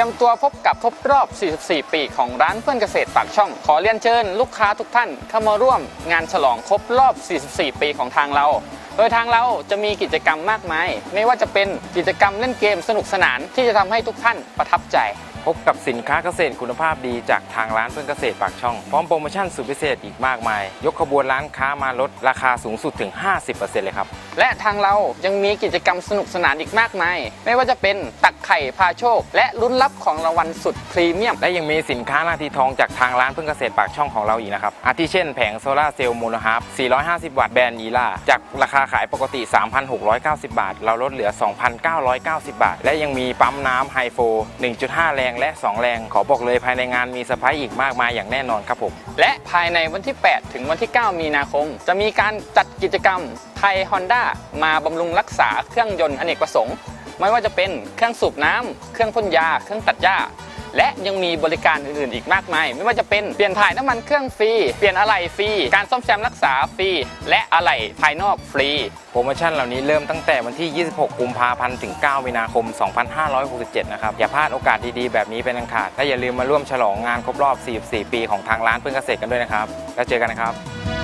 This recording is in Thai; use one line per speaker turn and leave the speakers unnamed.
รียมตัวพบกับครบรอบ 44 ปีของร้านเพื่อนเกษตรปากช่อง ขอเรียนเชิญลูกค้าทุกท่านเข้ามาร่วมงานฉลองครบรอบ 44 ปีของทางเรา โดยทางเราจะมีกิจกรรมมากมาย ไม่ว่าจะเป็นกิจกรรมเล่นเกมสนุกสนานที่จะทำให้ทุกท่านประทับใจ
พบกับสินค้าเกษตรคุณภาพดีจากทางร้านเพื่อนเกษตรปากช่อง พร้อมโปรโมชั่นสุดพิเศษอีกมากมาย ยกขบวนร้านค้ามาลดราคาสูงสุดถึง 50%เลยครับ
และทางเรายังมีกิจกรรมสนุกสนานอีกมากมาย ไม่ว่าจะเป็นตักไข่พาโชค และลุ้นรับของรางวัลสุดพรีเมียม
และยังมีสินค้านาทีทองจากทางร้านเพื่อนเกษตรปากช่องของเราอีกนะครับ อาทิเช่นแผงโซลาร์เซลล์โมโนฮาร์ฟ450 วัตต์แบรนด์ยีล่าจากราคาขายปกติ 3,690 บาท เราลดเหลือ 2,990 บาท และยังมีปั๊มน้ำไฮโฟ 1.5 แรงและ 2 แรง ขอบอกเลยภายในงานมีเซอร์ไรส์อีกมากมายอย่างแน่นอนครับผม
และภายในวันที่ 8 ถึงวันที่ 9 มีนาคม จะมีการจัดกิจกรรมไทยฮอนด้ามาบำรุงรักษาเครื่องยนต์อเนกประสงค์ ไม่ว่าจะเป็นเครื่องสูบน้ำเครื่องพ่นยา เครื่องตัดหญ้า และยังมีบริการอื่นๆ อีกมากมาย ไม่ว่าจะเป็นเปลี่ยนถ่ายน้ำมันเครื่องฟรี เปลี่ยนอะไหล่ฟรี การซ่อมแซมรักษาฟรี และอะไหล่ภายนอกฟรี
โปรโมชั่นเหล่านี้เริ่มตั้งแต่วันที่ 26 กุมภาพันธ์ ถึง 9 มีนาคม 2567 นะครับ อย่าพลาดโอกาสดีๆ แบบนี้เป็นอันขาด และอย่าลืมมาร่วมฉลองงานครบรอบ 44 ปีของทางร้านเพื่อนเกษตรกันด้วยนะครับ แล้วเจอกันนะครับ